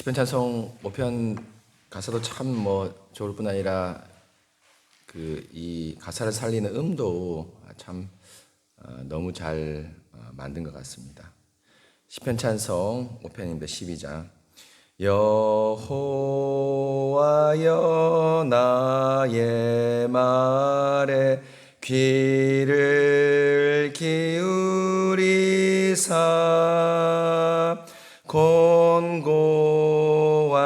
시편 찬송 5편 가사도 참 뭐 좋을 뿐 아니라 그 이 가사를 살리는 음도 참 어, 너무 잘 어, 만든 것 같습니다. 시편 찬송 5편입니다. 12장 여호와여 나의 말에 귀를 기울이사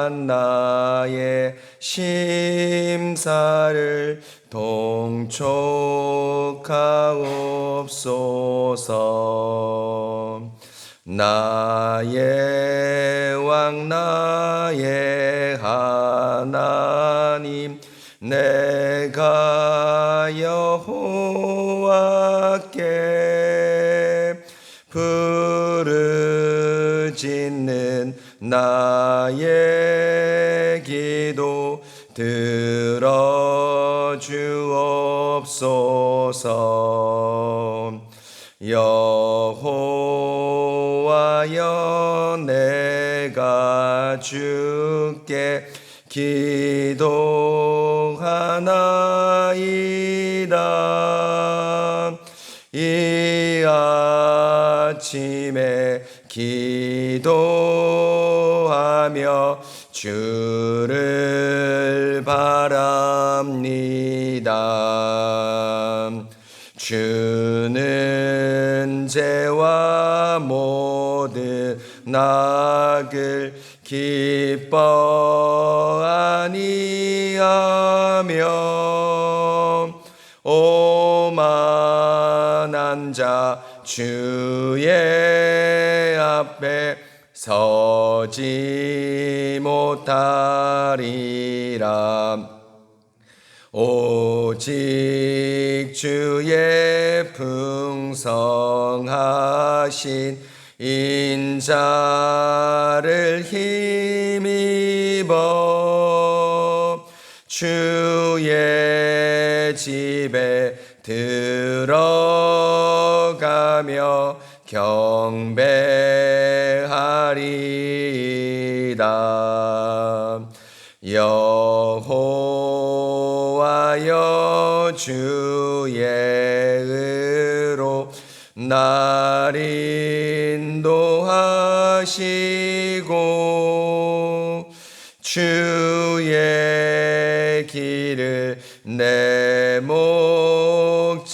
한 나의 심사를 동촉하옵소서. 나의 왕 나의 하나님 내가 여호와께 부르짖는 나의 기도 들어주옵소서. 여호와여 내가 주께 기도하나이다. 이 아침에 기도 하며 주를 바랍니다. 주는 죄와 모든 낙을 기뻐 아니하며 오만한 자 주의 앞에 서지 못하리라. 오직 주의 풍성하신 인자를 힘입어 주의 집에 들어가며 경배 하리이다. 여호와여 주의 의로 날 인도하시고 주의 길을 내 목전에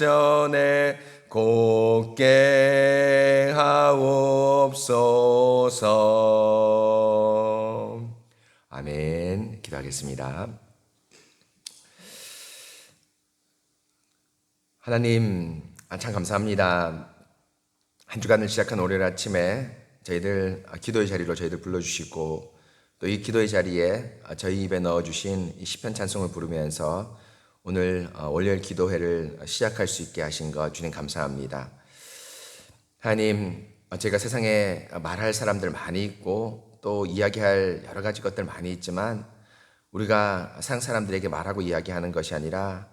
곧게 하옵소서. 아멘. 기도하겠습니다. 하나님, 아, 참 감사합니다. 한 주간을 시작한 월요일 아침에 저희들 기도의 자리로 저희들 불러주시고 또 이 기도의 자리에 저희 입에 넣어주신 이 시편 찬송을 부르면서 오늘 월요일 기도회를 시작할 수 있게 하신 것 주님 감사합니다. 하나님, 제가 세상에 말할 사람들 많이 있고 또 이야기할 여러 가지 것들 많이 있지만 우리가 상 사람들에게 말하고 이야기하는 것이 아니라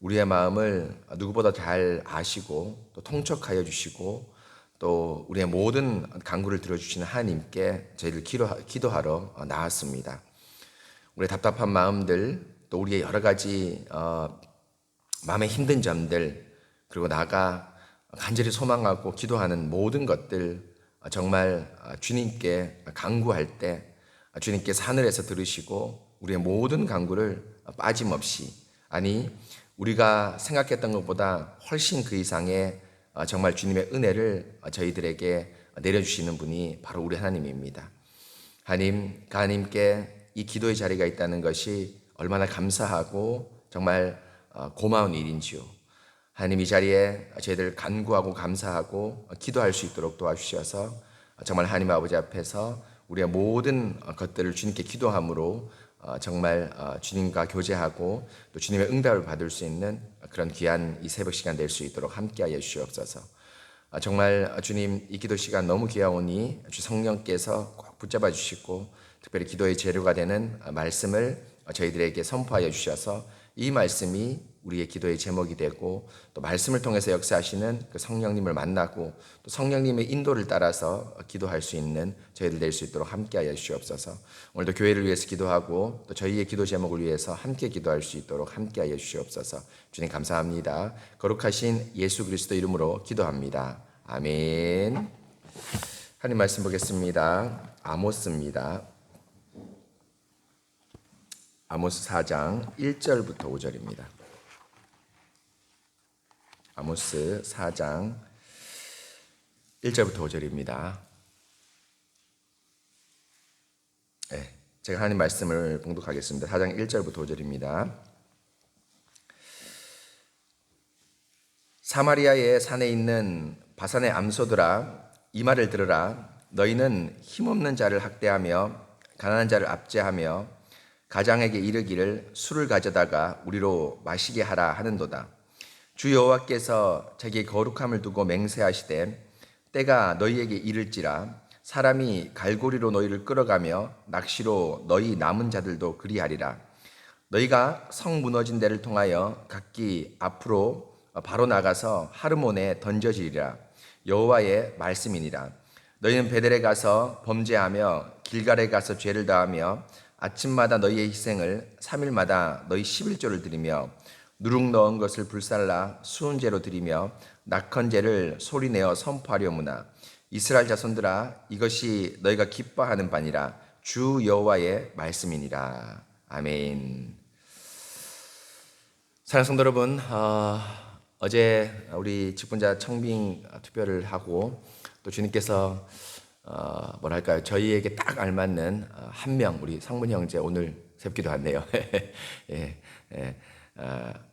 우리의 마음을 누구보다 잘 아시고 또 통촉하여 주시고 또 우리의 모든 간구를 들어주시는 하나님께 저희를 기도하러 나왔습니다. 우리의 답답한 마음들 또 우리의 여러 가지 어, 마음에 힘든 점들 그리고 나가 간절히 소망하고 기도하는 모든 것들 정말 주님께 간구할 때 주님께 하늘에서 들으시고 우리의 모든 간구를 빠짐없이 아니 우리가 생각했던 것보다 훨씬 그 이상의 정말 주님의 은혜를 저희들에게 내려주시는 분이 바로 우리 하나님입니다. 하나님, 그 하나님께 이 기도의 자리가 있다는 것이 얼마나 감사하고 정말 고마운 일인지요. 하나님 이 자리에 저희들 간구하고 감사하고 기도할 수 있도록 도와주셔서 정말 하나님 아버지 앞에서 우리의 모든 것들을 주님께 기도함으로 정말 주님과 교제하고 또 주님의 응답을 받을 수 있는 그런 귀한 이 새벽 시간 될 수 있도록 함께하여 주시옵소서. 정말 주님 이 기도 시간 너무 귀하오니 주 성령께서 꼭 붙잡아 주시고 특별히 기도의 재료가 되는 말씀을 저희들에게 선포하여 주셔서 이 말씀이 우리의 기도의 제목이 되고 또 말씀을 통해서 역사하시는 그 성령님을 만나고 또 성령님의 인도를 따라서 기도할 수 있는 저희들 될 수 있도록 함께하여 주시옵소서. 오늘도 교회를 위해서 기도하고 또 저희의 기도 제목을 위해서 함께 기도할 수 있도록 함께하여 주시옵소서. 주님 감사합니다. 거룩하신 예수 그리스도 이름으로 기도합니다. 아멘. 하나님 말씀 보겠습니다. 아모스입니다. 아모스 4장 1절부터 5절입니다. 아모스 4장 1절부터 5절입니다. 네, 제가 하나님 말씀을 봉독하겠습니다. 4장 1절부터 5절입니다. 사마리아의 산에 있는 바산의 암소들아 이 말을 들으라 너희는 힘없는 자를 학대하며 가난한 자를 압제하며 가장에게 이르기를 술을 가져다가 우리로 마시게 하라 하는도다 주 여호와께서 자기의 거룩함을 두고 맹세하시되 때가 너희에게 이를지라 사람이 갈고리로 너희를 끌어가며 낚시로 너희 남은 자들도 그리하리라. 너희가 성 무너진 데를 통하여 각기 앞으로 바로 나가서 하르몬에 던져지리라. 여호와의 말씀이니라. 너희는 베델에 가서 범죄하며 길갈에 가서 죄를 다하며 아침마다 너희의 희생을 3일마다 너희 11조를 드리며 누룩 넣은 것을 불살라 수은제로 드리며 낙헌제를 소리내어 선포하려무나. 이스라엘 자손들아 이것이 너희가 기뻐하는 바니라. 주 여호와의 말씀이니라. 아멘. 사랑하는 성도 여러분, 어, 어제 우리 직분자 청빙 투표를 하고 또 주님께서 어, 뭐랄까요? 저희에게 딱 알맞는 어, 한명 우리 상문 형제 오늘 새기도 왔네요. 예, 예, 어,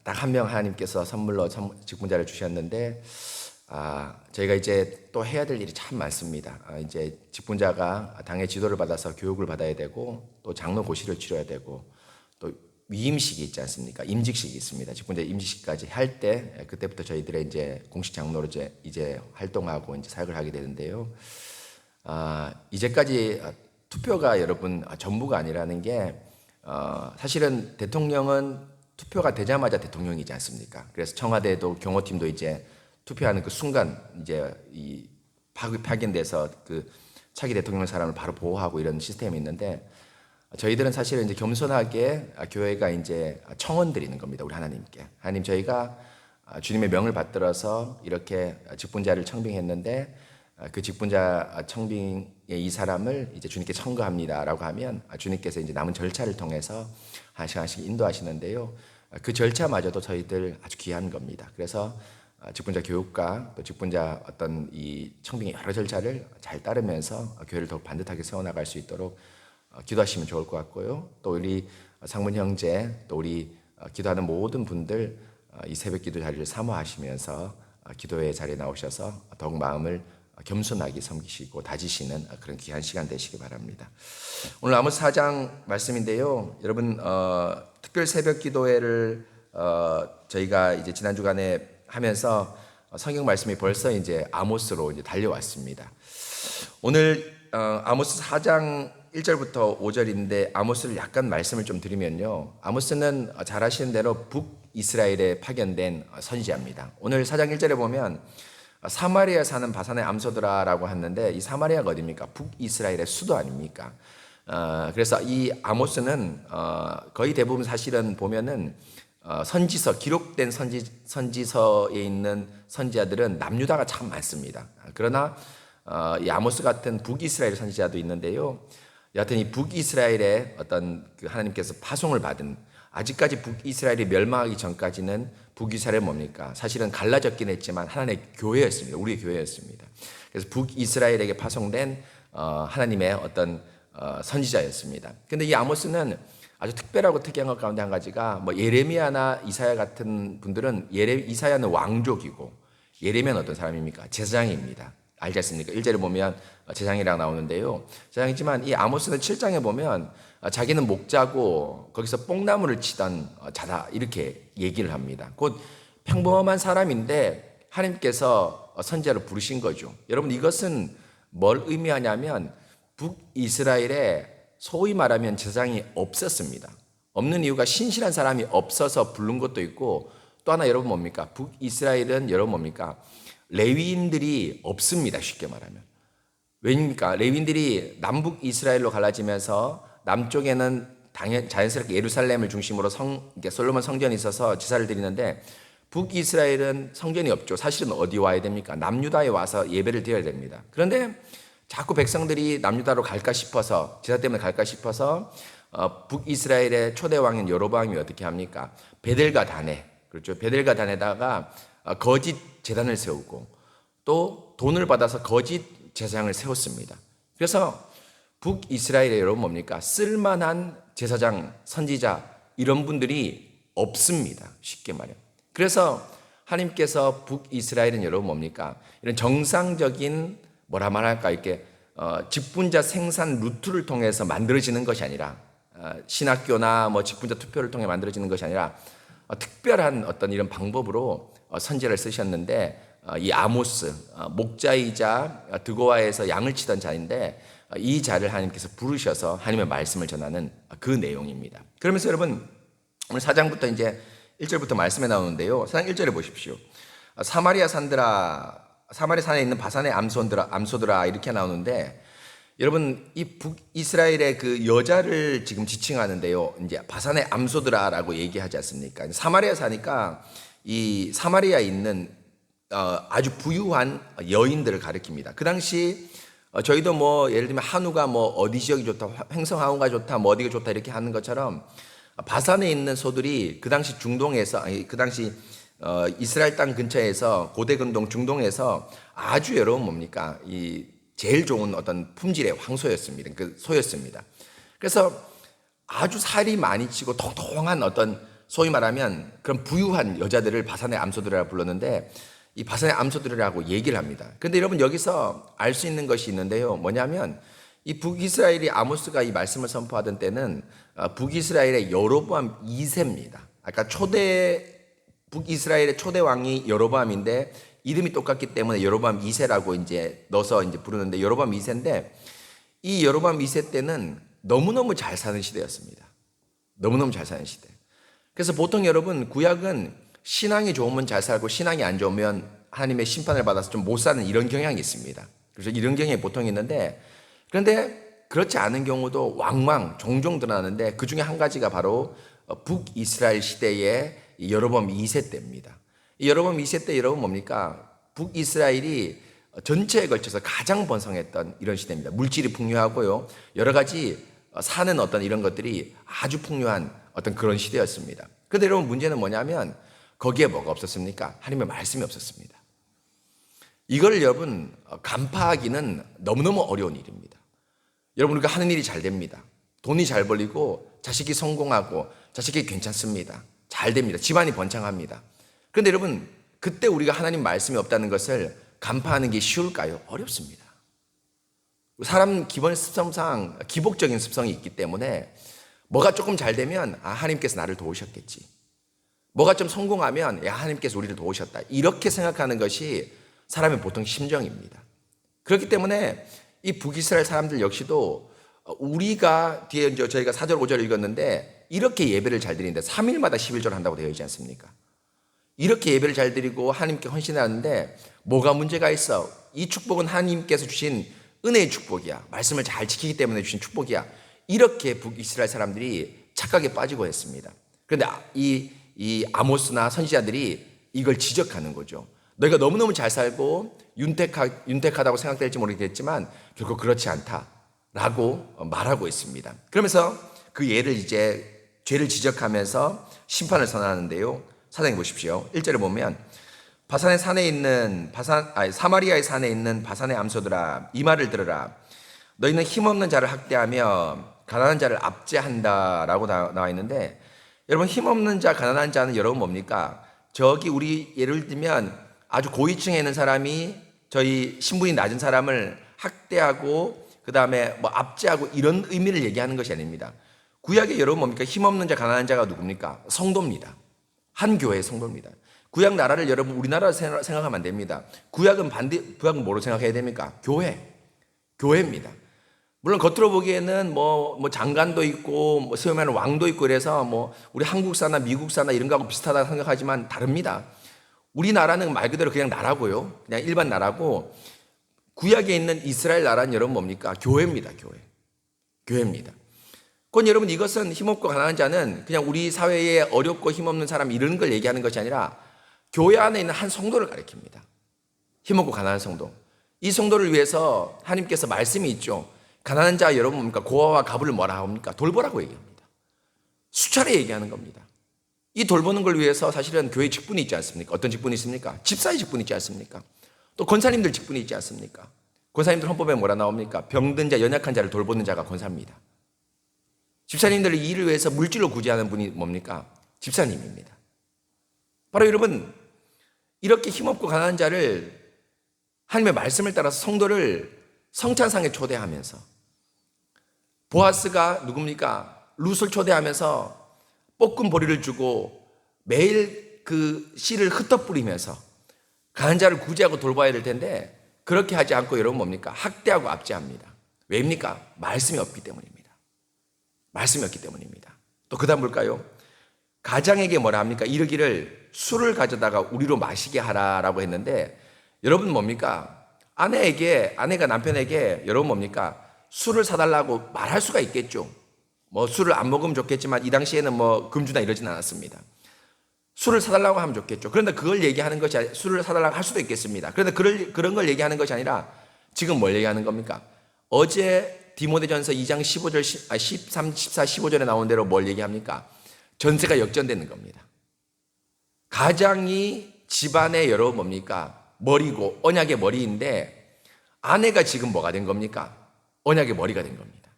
딱 한 명 하나님께서 선물로 직분자를 주셨는데 아, 저희가 이제 또 해야 될 일이 참 많습니다. 아, 이제 직분자가 당의 지도를 받아서 교육을 받아야 되고 또 장로 고시를 치러야 되고 또 위임식이 있지 않습니까? 임직식이 있습니다. 직분자 임직식까지 할 때 그때부터 저희들의 이제 공식 장로로 이제, 이제 활동하고 이제 사역을 하게 되는데요. 아, 이제까지 투표가 여러분 전부가 아니라는 게 어, 사실은 대통령은 투표가 되자마자 대통령이지 않습니까? 그래서 청와대도 경호팀도 이제 투표하는 그 순간 이제 이 파견돼서 그 차기 대통령 사람을 바로 보호하고 이런 시스템이 있는데 저희들은 사실은 이제 겸손하게 교회가 이제 청원 드리는 겁니다. 우리 하나님께. 하나님 저희가 주님의 명을 받들어서 이렇게 직분자를 청빙했는데 그 직분자 청빙의 이 사람을 이제 주님께 청구합니다라고 하면 주님께서 이제 남은 절차를 통해서 한 시간씩 인도하시는데요. 그 절차마저도 저희들 아주 귀한 겁니다. 그래서 직분자 교육과 또 직분자 어떤 이 청빙의 여러 절차를 잘 따르면서 교회를 더욱 반듯하게 세워나갈 수 있도록 어, 기도하시면 좋을 것 같고요. 또 우리 상문 형제, 또 우리 어, 기도하는 모든 분들 어, 이 새벽 기도 자리를 사모하시면서 기도의 자리에 나오셔서 더욱 마음을 겸손하게 섬기시고 다지시는 그런 귀한 시간 되시기 바랍니다. 오늘 아모스 4장 말씀인데요. 여러분 어, 특별 새벽 기도회를 어, 저희가 이제 지난 주간에 하면서 성경 말씀이 벌써 이제 아모스로 이제 달려왔습니다. 오늘 어, 아모스 4장 1절부터 5절인데 아모스를 약간 말씀을 좀 드리면요. 아모스는 잘 아시는 대로 북 이스라엘에 파견된 선지자입니다. 오늘 4장 1절에 보면 사마리아 사는 바산의 암소드라라고 하는데 이 사마리아가 어디입니까? 북이스라엘의 수도 아닙니까? 어, 그래서 이 아모스는 어, 거의 대부분 사실은 보면은 어, 선지서 기록된 선지 선지서에 있는 선지자들은 남유다가 참 많습니다. 그러나 어, 이 아모스 같은 북이스라엘 선지자도 있는데요. 여하튼 이 북이스라엘의 어떤 그 하나님께서 파송을 받은 아직까지 북이스라엘이 멸망하기 전까지는 북이스라엘 뭡니까? 사실은 갈라졌긴 했지만 하나님의 교회였습니다. 우리의 교회였습니다. 그래서 북이스라엘에게 파송된 어, 하나님의 어떤 어, 선지자였습니다. 근데 이 아모스는 아주 특별하고 특이한 것 가운데 한 가지가 뭐 예레미야나 이사야 같은 분들은 예레 이사야는 왕족이고 예레미야는 어떤 사람입니까? 제사장입니다. 알지 않습니까? 1절에 보면 제장이라고 나오는데요. 제장이지만 이 아모스는 7장에 보면 자기는 목자고 거기서 뽕나무를 치던 자다 이렇게 얘기를 합니다. 곧 평범한 사람인데 하나님께서 선지자로 부르신 거죠. 여러분 이것은 뭘 의미하냐면 북이스라엘에 소위 말하면 제장이 없었습니다. 없는 이유가 신실한 사람이 없어서 부른 것도 있고 또 하나 여러분 뭡니까? 북이스라엘은 여러분 뭡니까? 레위인들이 없습니다. 쉽게 말하면. 왜입니까? 레위인들이 남북 이스라엘로 갈라지면서 남쪽에는 당연 자연스럽게 예루살렘을 중심으로 성 이게 솔로몬 성전이 있어서 제사를 드리는데 북이스라엘은 성전이 없죠. 사실은 어디 와야 됩니까? 남유다에 와서 예배를 드려야 됩니다. 그런데 자꾸 백성들이 남유다로 갈까 싶어서 제사 때문에 갈까 싶어서 어, 북이스라엘의 초대 왕인 여로보암이 어떻게 합니까? 베델과 단에 그렇죠. 베델과 단에다가 어, 거짓 제단을 세우고 또 돈을 받아서 거짓 제사장을 세웠습니다. 그래서 북이스라엘에 여러분 뭡니까? 쓸만한 제사장, 선지자 이런 분들이 없습니다. 쉽게 말해요. 그래서 하나님께서 북이스라엘은 여러분 뭡니까? 이런 정상적인 뭐라 말할까 이렇게 어, 직분자 생산 루트를 통해서 만들어지는 것이 아니라 어, 신학교나 뭐 직분자 투표를 통해 만들어지는 것이 아니라 어, 특별한 어떤 이런 방법으로 어, 선지를 쓰셨는데 어, 이 아모스 어, 목자이자 어, 드고아에서 양을 치던 자인데 어, 이 자를 하나님께서 부르셔서 하나님의 말씀을 전하는 그 내용입니다. 그러면서 여러분 오늘 4장부터 이제 1절부터 말씀에 나오는데요. 4장 1절에 보십시오. 어, 사마리아 산들아 사마리아 산에 있는 바산의 암소들아 암소들아 이렇게 나오는데 여러분 이 북이스라엘의 그 여자를 지금 지칭하는데요. 이제 바산의 암소들아라고 얘기하지 않습니까? 사마리아 사니까 이 사마리아에 있는 어, 아주 부유한 여인들을 가리킵니다. 그 당시 어, 저희도 뭐 예를 들면 한우가 뭐 어디 지역이 좋다, 횡성 한우가 좋다, 뭐 어디가 좋다 이렇게 하는 것처럼 바산에 있는 소들이 그 당시 중동에서 아니 그 당시 어, 이스라엘 땅 근처에서 고대 근동 중동에서 아주 여러분 뭡니까 이 제일 좋은 어떤 품질의 황소였습니다. 그 소였습니다. 그래서 아주 살이 많이 치고 통통한 어떤 소위 말하면 그런 부유한 여자들을 바산의 암소들이라고 불렀는데 이 바산의 암소들이라고 얘기를 합니다. 근데 여러분 여기서 알 수 있는 것이 있는데요. 뭐냐면 이 북이스라엘이 아모스가 이 말씀을 선포하던 때는 어, 북이스라엘의 여로보암 2세입니다. 아까 초대 북이스라엘의 초대 왕이 여로보암인데 이름이 똑같기 때문에 여로보암 2세라고 이제 넣어서 이제 부르는데 여로보암 2세인데 이 여로보암 2세 때는 너무너무 잘 사는 시대였습니다. 너무너무 잘 사는 시대. 그래서 보통 여러분 구약은 신앙이 좋으면 잘 살고 신앙이 안 좋으면 하나님의 심판을 받아서 좀 못 사는 이런 경향이 있습니다. 그래서 이런 경향이 보통 있는데 그런데 그렇지 않은 경우도 왕왕 종종 드러나는데 그 중에 한 가지가 바로 북이스라엘 시대의 여로보암 2세 때입니다. 이 여로보암 2세 때 여러분 뭡니까? 북이스라엘이 전체에 걸쳐서 가장 번성했던 이런 시대입니다. 물질이 풍요하고요. 여러 가지 사는 어떤 이런 것들이 아주 풍요한 어떤 그런 시대였습니다. 그런데 여러분 문제는 뭐냐면 거기에 뭐가 없었습니까? 하나님의 말씀이 없었습니다. 이걸 여러분 간파하기는 너무너무 어려운 일입니다. 여러분 우리가 하는 일이 잘 됩니다. 돈이 잘 벌리고 자식이 성공하고 자식이 괜찮습니다. 잘 됩니다. 집안이 번창합니다. 그런데 여러분 그때 우리가 하나님 말씀이 없다는 것을 간파하는 게 쉬울까요? 어렵습니다. 사람 기본 습성상 기복적인 습성이 있기 때문에 뭐가 조금 잘 되면 아 하나님께서 나를 도우셨겠지. 뭐가 좀 성공하면 야 하나님께서 우리를 도우셨다. 이렇게 생각하는 것이 사람의 보통 심정입니다. 그렇기 때문에 이 북이스라엘 사람들 역시도 우리가 뒤에 이제 저희가 4절 5절 읽었는데 이렇게 예배를 잘 드리는데 3일마다 11절 한다고 되어 있지 않습니까? 이렇게 예배를 잘 드리고 하나님께 헌신하는데 뭐가 문제가 있어? 이 축복은 하나님께서 주신 은혜의 축복이야. 말씀을 잘 지키기 때문에 주신 축복이야. 이렇게 북이스라엘 사람들이 착각에 빠지고 했습니다. 그런데 이, 이 아모스나 선지자들이 이걸 지적하는 거죠. 너희가 너무너무 잘 살고 윤택하, 윤택하다고 생각될지 모르겠지만 결국 그렇지 않다라고 말하고 있습니다. 그러면서 그 예를 이제 죄를 지적하면서 심판을 선언하는데요. 사장님 보십시오. 1절에 보면 바산의 산에 있는 바산 아니 사마리아의 산에 있는 바산의 암소들아 이 말을 들으라 너희는 힘없는 자를 학대하며 가난한 자를 압제한다라고 나와 있는데 여러분 힘없는 자 가난한 자는 여러분 뭡니까 저기 우리 예를 들면 아주 고위층에 있는 사람이 저희 신분이 낮은 사람을 학대하고 그 다음에 뭐 압제하고 이런 의미를 얘기하는 것이 아닙니다. 구약에 여러분 뭡니까 힘없는 자 가난한 자가 누굽니까 성도입니다. 한 교회의 성도입니다. 구약 나라를 여러분 우리나라 생각하면 안 됩니다. 구약은 반대 구약은 뭐로 생각해야 됩니까? 교회. 교회입니다. 물론 겉으로 보기에는 뭐, 뭐 장관도 있고 뭐 소위 말하는 왕도 있고 그래서 뭐 우리 한국사나 미국사나 이런 거하고 비슷하다 생각하지만 다릅니다. 우리나라는 말 그대로 그냥 나라고요. 그냥 일반 나라고 구약에 있는 이스라엘 나라는 여러분 뭡니까? 교회입니다. 교회. 교회입니다. 그건 여러분 이것은 힘없고 가난한 자는 그냥 우리 사회에 어렵고 힘없는 사람 이런 걸 얘기하는 것이 아니라 교회 안에 있는 한 성도를 가리킵니다. 힘없고 가난한 성도. 이 성도를 위해서 하나님께서 말씀이 있죠. 가난한 자 여러분 뭡니까? 고아와 가부를 뭐라 합니까? 돌보라고 얘기합니다. 수차례 얘기하는 겁니다. 이 돌보는 걸 위해서 사실은 교회 직분이 있지 않습니까? 어떤 직분이 있습니까? 집사의 직분이 있지 않습니까? 또 권사님들 직분이 있지 않습니까? 권사님들 헌법에 뭐라 나옵니까? 병든 자, 연약한 자를 돌보는 자가 권사입니다. 집사님들 이 일을 위해서 물질로 구제하는 분이 뭡니까? 집사님입니다. 바로 여러분 이렇게 힘없고 가난한 자를 하나님의 말씀을 따라서 성도를 성찬상에 초대하면서 보아스가 누굽니까? 룻을 초대하면서 볶은 보리를 주고 매일 그 씨를 흩어 뿌리면서 가난 자를 구제하고 돌봐야 될 텐데 그렇게 하지 않고 여러분 뭡니까? 학대하고 압제합니다. 왜입니까? 말씀이 없기 때문입니다. 말씀이 없기 때문입니다. 또 그다음 볼까요? 가장에게 뭐라 합니까? 이르기를 술을 가져다가 우리로 마시게 하라라고 했는데 여러분 뭡니까? 아내에게 아내가 남편에게 여러분 뭡니까? 술을 사달라고 말할 수가 있겠죠. 뭐 술을 안 먹으면 좋겠지만 이 당시에는 뭐 금주나 이러진 않았습니다. 술을 사달라고 하면 좋겠죠. 그런데 그걸 얘기하는 것이 아니, 술을 사달라고 할 수도 있겠습니다. 그런데 그럴, 그런 걸 얘기하는 것이 아니라 지금 뭘 얘기하는 겁니까? 어제 디모데전서 2장 15절, 13, 14, 15절에 나온 대로 뭘 얘기합니까? 전세가 역전되는 겁니다. 가장이 집안의 여러 뭡니까? 머리고 언약의 머리인데 아내가 지금 뭐가 된 겁니까? 언약의 머리가 된 겁니다.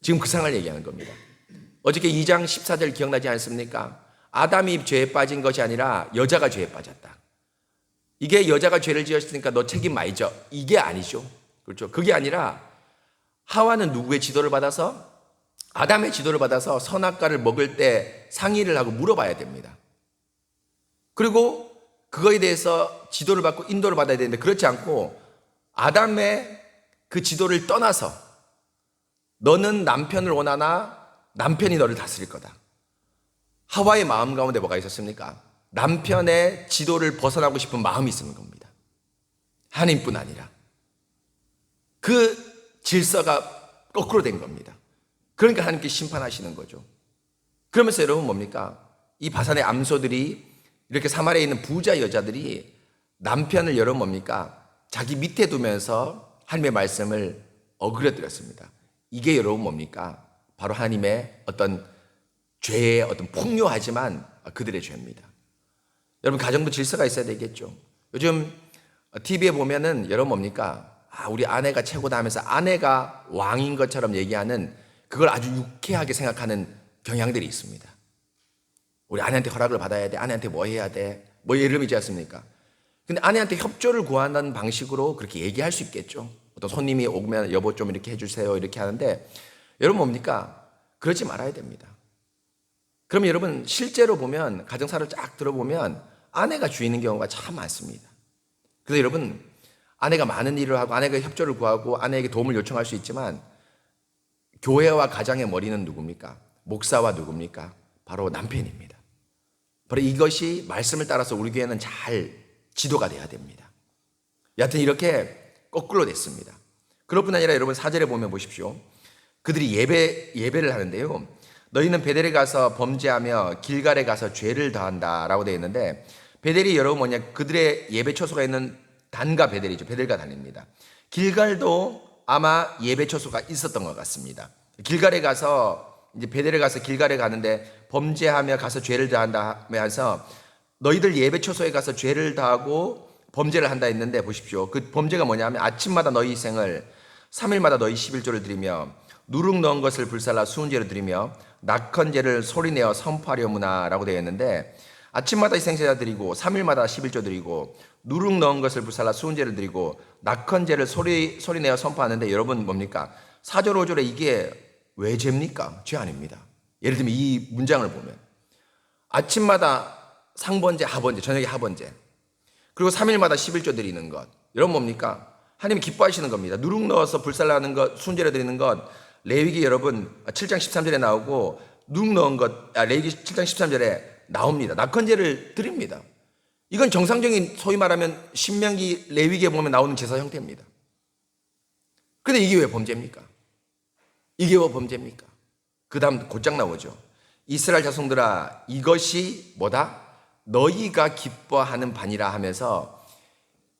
지금 그 상을 얘기하는 겁니다. 어저께 2장 14절 기억나지 않습니까? 아담이 죄에 빠진 것이 아니라 여자가 죄에 빠졌다. 이게 여자가 죄를 지었으니까 너 책임 많이 져. 이게 아니죠. 그렇죠. 그게 아니라 하와는 누구의 지도를 받아서 아담의 지도를 받아서 선악과를 먹을 때 상의를 하고 물어봐야 됩니다. 그리고 그거에 대해서 지도를 받고 인도를 받아야 되는데 그렇지 않고 아담의 그 지도를 떠나서 너는 남편을 원하나 남편이 너를 다스릴 거다. 하와의 마음 가운데 뭐가 있었습니까? 남편의 지도를 벗어나고 싶은 마음이 있는 겁니다. 하나님뿐 아니라 그 질서가 거꾸로 된 겁니다. 그러니까 하나님께 심판하시는 거죠. 그러면서 여러분 뭡니까? 이 바산의 암소들이 이렇게 사마리아에 있는 부자 여자들이 남편을 여러분 뭡니까? 자기 밑에 두면서 하나님의 말씀을 어그려드렸습니다. 이게 여러분 뭡니까? 바로 하나님의 어떤 죄의 어떤 폭료하지만 그들의 죄입니다. 여러분 가정도 질서가 있어야 되겠죠. 요즘 TV에 보면은 여러분 뭡니까? 아, 우리 아내가 최고다 하면서 아내가 왕인 것처럼 얘기하는 그걸 아주 유쾌하게 생각하는 경향들이 있습니다. 우리 아내한테 허락을 받아야 돼. 아내한테 뭐 해야 돼. 뭐 예를 들지 않습니까? 근데 아내한테 협조를 구한다는 방식으로 그렇게 얘기할 수 있겠죠. 어떤 손님이 오면 여보 좀 이렇게 해주세요. 이렇게 하는데 여러분 뭡니까? 그러지 말아야 됩니다. 그럼 여러분 실제로 보면 가정사를 쫙 들어보면 아내가 주인인 경우가 참 많습니다. 그래서 여러분 아내가 많은 일을 하고 아내가 협조를 구하고 아내에게 도움을 요청할 수 있지만 교회와 가장의 머리는 누굽니까? 목사와 누굽니까? 바로 남편입니다. 바로 이것이 말씀을 따라서 우리 교회는 잘 지도가 돼야 됩니다. 여하튼 이렇게 거꾸로 됐습니다. 그것뿐 아니라 여러분 사절에 보면 보십시오. 그들이 예배 예배를 하는데요. 너희는 베델에 가서 범죄하며 길갈에 가서 죄를 더한다라고 되어 있는데 베델이 여러분 뭐냐 그들의 예배 처소가 있는 단과 베델이죠. 베델과 단입니다. 길갈도 아마 예배 처소가 있었던 것 같습니다. 길갈에 가서 이제 베델에 가서 길갈에 가는데 범죄하며 가서 죄를 다한다 하면서 너희들 예배 처소에 가서 죄를 다하고 범죄를 한다 했는데 보십시오. 그 범죄가 뭐냐면 아침마다 너희 생을 3일마다 너희 11조를 드리며 누룩 넣은 것을 불살라 수은제를 드리며 낙헌제를 소리내어 선포하려무나라고 되어 있는데 아침마다 희생제자 드리고 3일마다 11조 드리고 누룩 넣은 것을 불살라 수은제를 드리고 낙헌제를 소리 소리내어 선포하는데 여러분 뭡니까? 4절 5절에 이게 왜 죄입니까? 죄 아닙니다. 예를 들면 이 문장을 보면 아침마다 상번제, 하번제, 저녁에 하번제. 그리고 3일마다 11조 드리는 것. 여러분 뭡니까? 하나님이 기뻐하시는 겁니다. 누룩 넣어서 불살라는 것, 순제를 드리는 것, 레위기 여러분 7장 13절에 나오고 누룩 넣은 것, 아, 레위기 7장 13절에 나옵니다. 낙헌제를 드립니다. 이건 정상적인 소위 말하면 신명기 레위기에 보면 나오는 제사 형태입니다. 근데 이게 왜 범죄입니까? 이게 왜 범죄입니까? 그 다음 곧장 나오죠. 이스라엘 자손들아 이것이 뭐다? 너희가 기뻐하는 반이라 하면서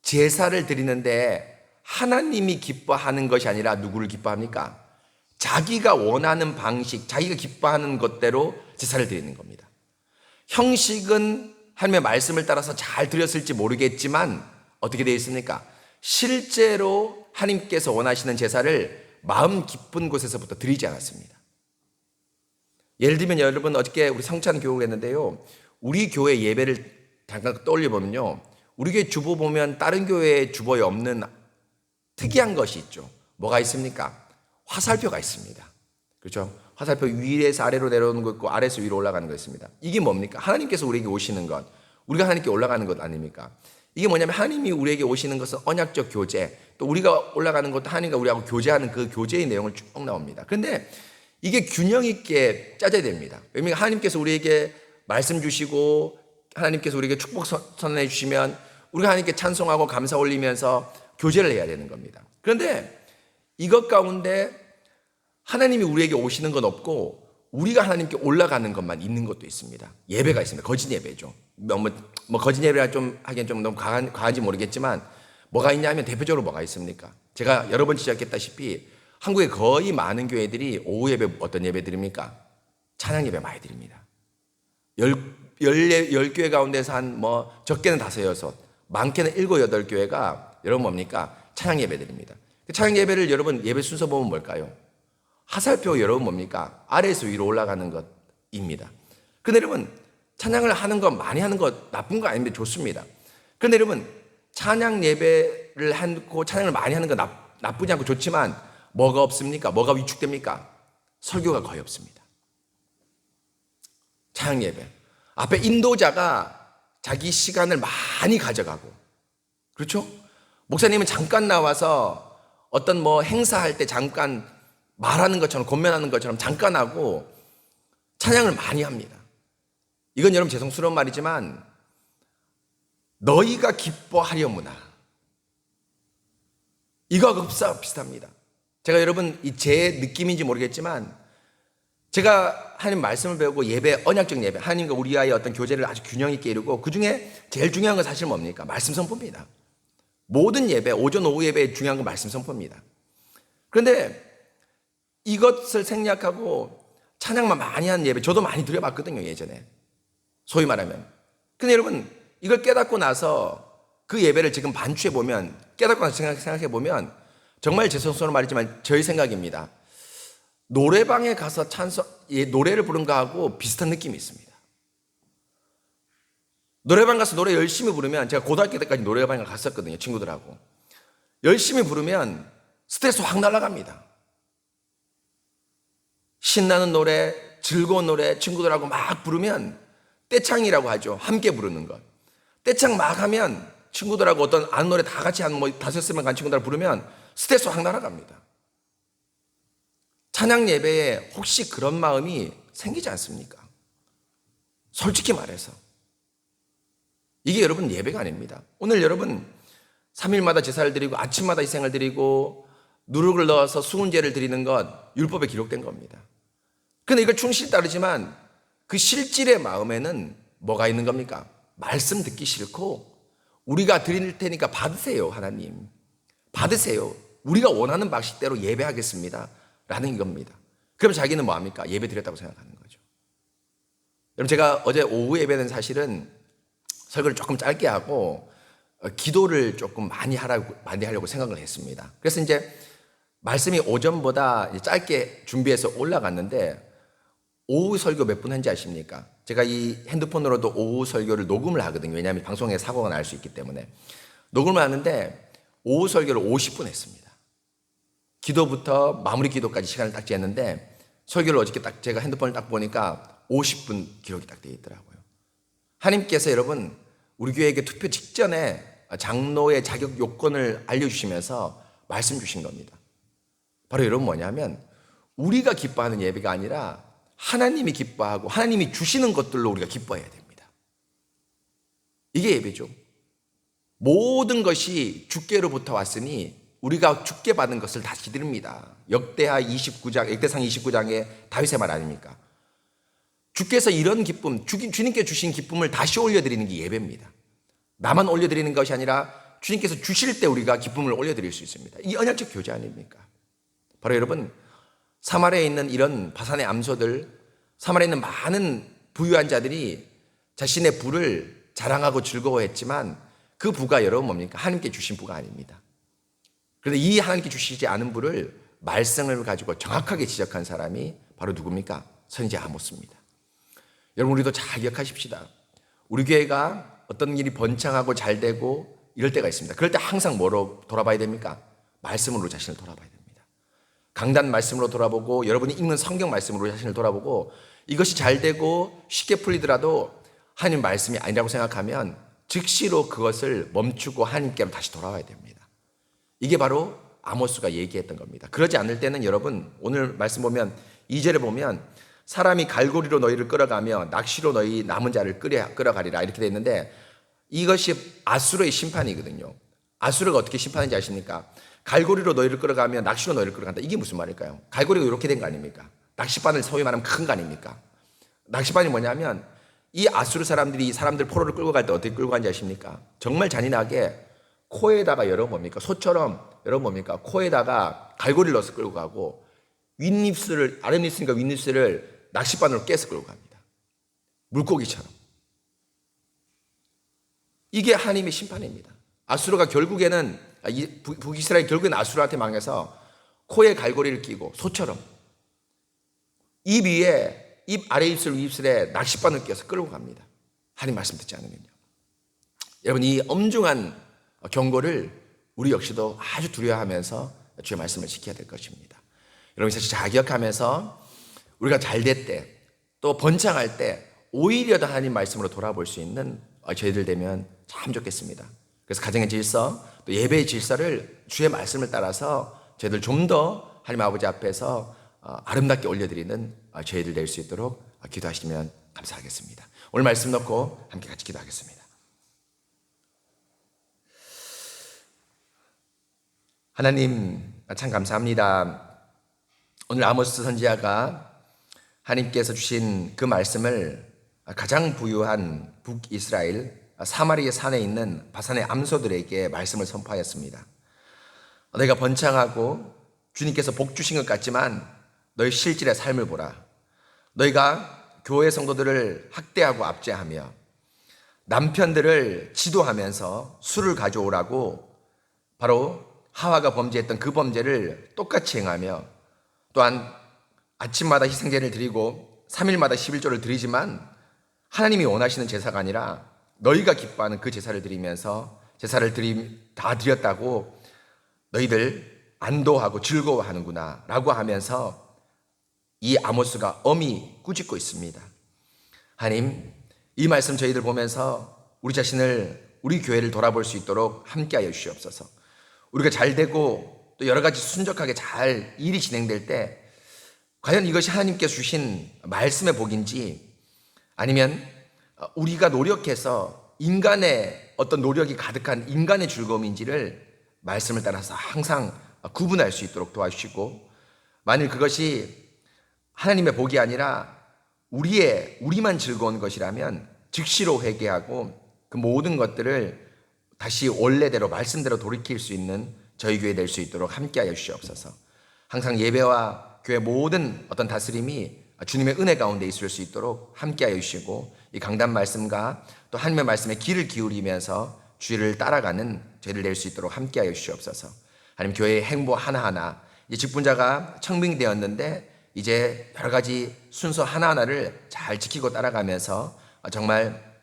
제사를 드리는데 하나님이 기뻐하는 것이 아니라 누구를 기뻐합니까? 자기가 원하는 방식, 자기가 기뻐하는 것대로 제사를 드리는 겁니다. 형식은 하나님의 말씀을 따라서 잘 드렸을지 모르겠지만 어떻게 되어 있습니까? 실제로 하나님께서 원하시는 제사를 마음 깊은 곳에서부터 드리지 않았습니다. 예를 들면 여러분 어저께 우리 성찬 교육을 했는데요. 우리 교회 예배를 잠깐 떠올려 보면요. 우리 교회 주보 보면 다른 교회 주보에 없는 특이한 것이 있죠. 뭐가 있습니까? 화살표가 있습니다. 그렇죠? 화살표 위에서 아래로 내려오는 거 있고 아래에서 위로 올라가는 거 있습니다. 이게 뭡니까? 하나님께서 우리에게 오시는 것, 우리가 하나님께 올라가는 것 아닙니까? 이게 뭐냐면 하나님이 우리에게 오시는 것은 언약적 교제, 또 우리가 올라가는 것도 하나님과 우리하고 교제하는 그 교제의 내용을 쭉 나옵니다. 그런데 이게 균형 있게 짜져야 됩니다. 왜냐하면 하나님께서 우리에게 말씀 주시고 하나님께서 우리에게 축복 선언해 주시면 우리가 하나님께 찬송하고 감사 올리면서 교제를 해야 되는 겁니다. 그런데 이것 가운데 하나님이 우리에게 오시는 건 없고 우리가 하나님께 올라가는 것만 있는 것도 있습니다. 예배가 있습니다. 거짓 예배죠. 뭐, 뭐, 뭐 거짓 예배가 좀 하기엔 좀 너무 과한, 과한지 모르겠지만 뭐가 있냐면 대표적으로 뭐가 있습니까? 제가 여러 번 지적했다시피 한국의 거의 많은 교회들이 오후 예배 어떤 예배 드립니까? 찬양 예배 많이 드립니다. 열, 열, 열 교회 가운데서 한 뭐 적게는 다섯 여섯, 많게는 일곱 여덟 교회가 여러분 뭡니까? 찬양 예배 드립니다. 그 찬양 예배를 여러분 예배 순서 보면 뭘까요? 화살표 여러분 뭡니까? 아래에서 위로 올라가는 것입니다. 근데 여러분 찬양을 하는 것 많이 하는 것 나쁜 거 아닌데 좋습니다. 근데 여러분 찬양 예배를 하고 찬양을 많이 하는 거 나, 나쁘지 않고 좋지만 뭐가 없습니까? 뭐가 위축됩니까? 설교가 거의 없습니다. 찬양 예배. 앞에 인도자가 자기 시간을 많이 가져가고 그렇죠? 목사님은 잠깐 나와서 어떤 뭐 행사할 때 잠깐 말하는 것처럼 권면하는 것처럼 잠깐 하고 찬양을 많이 합니다. 이건 여러분 죄송스러운 말이지만 너희가 기뻐하려무나 이거하고 흡사 비슷합니다. 제가 여러분 이 제 느낌인지 모르겠지만 제가 하나님 말씀을 배우고 예배 언약적 예배 하나님과 우리와의 어떤 교제를 아주 균형 있게 이루고 그 중에 제일 중요한 건 사실 뭡니까? 말씀 선포입니다. 모든 예배 오전 오후 예배에 중요한 건 말씀 선포입니다. 그런데 이것을 생략하고 찬양만 많이 한 예배 저도 많이 드려봤거든요 예전에 소위 말하면 근데 여러분 이걸 깨닫고 나서 그 예배를 지금 반추해 보면 깨닫고 나서 생각해 보면 정말 죄송스러운 말이지만 저희 생각입니다 노래방에 가서 찬송 예, 노래를 부른 거하고 비슷한 느낌이 있습니다 노래방 가서 노래 열심히 부르면 제가 고등학교 때까지 노래방에 갔었거든요 친구들하고 열심히 부르면 스트레스 확 날아갑니다 신나는 노래, 즐거운 노래 친구들하고 막 부르면 떼창이라고 하죠. 함께 부르는 것. 떼창 막 하면 친구들하고 어떤 아는 노래 다 같이 한뭐 다섯 명간 친구들 부르면 스트레스 확 날아갑니다. 찬양 예배에 혹시 그런 마음이 생기지 않습니까? 솔직히 말해서. 이게 여러분 예배가 아닙니다. 오늘 여러분 3일마다 제사를 드리고 아침마다 희생을 드리고 누룩을 넣어서 수훈제를 드리는 것 율법에 기록된 겁니다. 근데 이걸 충실히 따르지만 그 실질의 마음에는 뭐가 있는 겁니까? 말씀 듣기 싫고 우리가 드릴 테니까 받으세요, 하나님. 받으세요. 우리가 원하는 방식대로 예배하겠습니다. 라는 겁니다. 그럼 자기는 뭐 합니까? 예배 드렸다고 생각하는 거죠. 여러분 제가 어제 오후 예배는 사실은 설교를 조금 짧게 하고 어, 기도를 조금 많이 하라고 많이 하려고 생각을 했습니다. 그래서 이제 말씀이 오전보다 짧게 준비해서 올라갔는데 오후 설교 몇 분 한지 아십니까? 제가 이 핸드폰으로도 오후 설교를 녹음을 하거든요. 왜냐하면 방송에 사고가 날 수 있기 때문에. 녹음을 하는데 오후 설교를 50분 했습니다. 기도부터 마무리 기도까지 시간을 딱 쟀는데 설교를 어저께 딱 제가 핸드폰을 딱 보니까 50분 기록이 딱 되어 있더라고요. 하나님께서 여러분 우리 교회에게 투표 직전에 장로의 자격 요건을 알려주시면서 말씀 주신 겁니다. 바로 여러분 뭐냐면 우리가 기뻐하는 예배가 아니라 하나님이 기뻐하고 하나님이 주시는 것들로 우리가 기뻐해야 됩니다. 이게 예배죠. 모든 것이 주께로부터 왔으니 우리가 주께 받은 것을 다시 드립니다. 역대하 29장, 역대상 29장의 다윗의 말 아닙니까? 주께서 이런 기쁨, 주, 주님께 주신 기쁨을 다시 올려드리는 게 예배입니다. 나만 올려드리는 것이 아니라 주님께서 주실 때 우리가 기쁨을 올려드릴 수 있습니다. 이 언약적 교제 아닙니까? 바로 여러분, 사마리아에 있는 이런 바산의 암소들, 사마리아에 있는 많은 부유한 자들이 자신의 부를 자랑하고 즐거워했지만 그 부가 여러분 뭡니까? 하나님께 주신 부가 아닙니다. 그런데 이 하나님께 주시지 않은 부를 말씀을 가지고 정확하게 지적한 사람이 바로 누굽니까? 선지자 아모스입니다. 여러분 우리도 잘 기억하십시다. 우리 교회가 어떤 일이 번창하고 잘 되고 이럴 때가 있습니다. 그럴 때 항상 뭐로 돌아봐야 됩니까? 말씀으로 자신을 돌아봐야 됩니다. 강단 말씀으로 돌아보고 여러분이 읽는 성경 말씀으로 자신을 돌아보고 이것이 잘 되고 쉽게 풀리더라도 하나님 말씀이 아니라고 생각하면 즉시로 그것을 멈추고 하나님께로 다시 돌아와야 됩니다. 이게 바로 아모스가 얘기했던 겁니다. 그러지 않을 때는 여러분 오늘 말씀 보면 2절에 보면 사람이 갈고리로 너희를 끌어가며 낚시로 너희 남은 자를 끌어, 끌어가리라 이렇게 돼 있는데 이것이 아수르의 심판이거든요. 아수르가 어떻게 심판하는지 아십니까? 갈고리로 너희를 끌어가며 낚시로 너희를 끌어간다. 이게 무슨 말일까요? 갈고리가 이렇게 된 거 아닙니까? 낚시바늘 소위 말하면 큰 거 아닙니까? 낚시바늘이 뭐냐면 이 아수르 사람들이 이 사람들 포로를 끌고 갈 때 어떻게 끌고 간지 아십니까? 정말 잔인하게 코에다가 여러분 뭡니까? 소처럼 여러분 뭡니까? 코에다가 갈고리를 넣어서 끌고 가고 윗입술을 아랫입술과 윗입술을 낚시바늘로 깨서 끌고 갑니다. 물고기처럼. 이게 하나님의 심판입니다. 아수르가 결국에는 아, 북이스라엘 결국에는 아수르한테 망해서 코에 갈고리를 끼고 소처럼 입 위에 입 아래 입술 입술에 낚싯바늘 껴서 끌고 갑니다. 하나님 말씀 듣지 않으면요. 여러분 이 엄중한 경고를 우리 역시도 아주 두려워하면서 주의 말씀을 지켜야 될 것입니다. 여러분 사실 잘 기억하면서 우리가 잘될때또 번창할 때 오히려 더 하나님 말씀으로 돌아볼 수 있는 저희들 되면 참 좋겠습니다. 그래서 가정의 질서 또 예배의 질서를 주의 말씀을 따라서 저희들 좀 더 하나님 아버지 앞에서 아름답게 올려드리는 저희들 될 수 있도록 기도하시면 감사하겠습니다. 오늘 말씀 넣고 함께 같이 기도하겠습니다. 하나님 참 감사합니다. 오늘 아모스 선지자가 하나님께서 주신 그 말씀을 가장 부유한 북이스라엘 사마리아 산에 있는 바산의 암소들에게 말씀을 선포하였습니다. 내가 번창하고 주님께서 복 주신 것 같지만 너희 실질의 삶을 보라. 너희가 교회 성도들을 학대하고 압제하며 남편들을 지도하면서 술을 가져오라고 바로 하와가 범죄했던 그 범죄를 똑같이 행하며 또한 아침마다 희생제를 드리고 3일마다 11조를 드리지만 하나님이 원하시는 제사가 아니라 너희가 기뻐하는 그 제사를 드리면서 제사를 드림 다 드렸다고 너희들 안도하고 즐거워하는구나 라고 하면서 이 아모스가 엄히 꾸짖고 있습니다. 하나님, 이 말씀 저희들 보면서 우리 자신을 우리 교회를 돌아볼 수 있도록 함께하여 주시옵소서. 우리가 잘 되고 또 여러 가지 순적하게 잘 일이 진행될 때 과연 이것이 하나님께 주신 말씀의 복인지 아니면 우리가 노력해서 인간의 어떤 노력이 가득한 인간의 즐거움인지를 말씀을 따라서 항상 구분할 수 있도록 도와주시고 만일 그것이 하나님의 복이 아니라 우리의 우리만 즐거운 것이라면 즉시로 회개하고 그 모든 것들을 다시 원래대로 말씀대로 돌이킬 수 있는 저희 교회 될 수 있도록 함께하여 주시옵소서. 항상 예배와 교회 모든 어떤 다스림이 주님의 은혜 가운데 있을 수 있도록 함께하여 주시고 이 강단 말씀과 또 하나님의 말씀에 귀를 기울이면서 주를 따라가는 저희를 낼 수 있도록 함께하여 주시옵소서. 하나님 교회의 행보 하나하나 이제 직분자가 청빙되었는데 이제 여러 가지 순서 하나하나를 잘 지키고 따라가면서 정말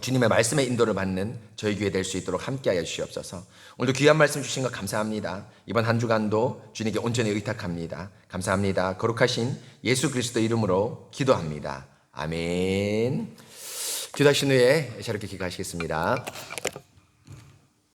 주님의 말씀의 인도를 받는 저희 교회 될 수 있도록 함께하여 주시옵소서. 오늘도 귀한 말씀 주신 것 감사합니다. 이번 한 주간도 주님께 온전히 의탁합니다. 감사합니다. 거룩하신 예수 그리스도 이름으로 기도합니다. 아멘. 기도하신 후에 자유롭게 기도하시겠습니다.